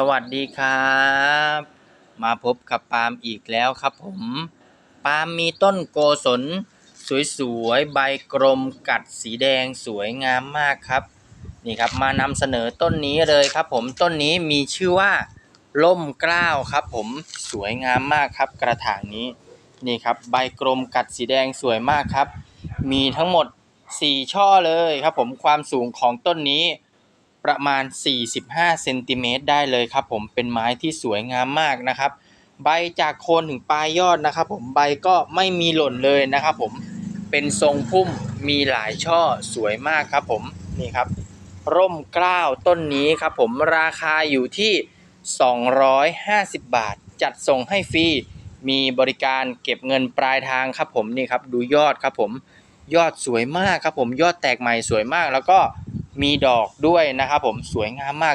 สวัสดีครับ มาพบกับปาล์มอีกแล้วครับผม ปาล์มมีต้นโกศล สวยๆ ใบกลมกัดสีแดงสวยงามมากครับ นี่ครับมานำเสนอต้นนี้เลยครับผมต้นนี้มีชื่อว่าล่มเกล้าครับผมสวยงามมากครับกระถางนี้ นี่ครับใบกลมกัดสีแดงสวยมากครับ มีทั้งหมด 4 ช่อเลยครับผมความสูงของต้นนี้ ประมาณ 45เซนติเมตรได้เลยครับผมเป็นไม้ที่สวยงามมากนะครับ ใบจากโคนถึงปลายยอดนะครับ ผมใบก็ไม่มีหล่นเลยนะครับ ผมเป็นทรงพุ่มมีหลายช่อสวยมากครับผมนี่ครับ ร่มกล้าวต้นนี้ครับผมราคาอยู่ที่ 250 บาท จัดส่งให้ฟรีมีบริการเก็บเงินปลายทางครับผมนี่ครับดูยอดครับผมยอดสวยมากครับผมยอดแตกใหม่สวยมากแล้วก็ มีดอกด้วยนะครับผมสวยงามมาก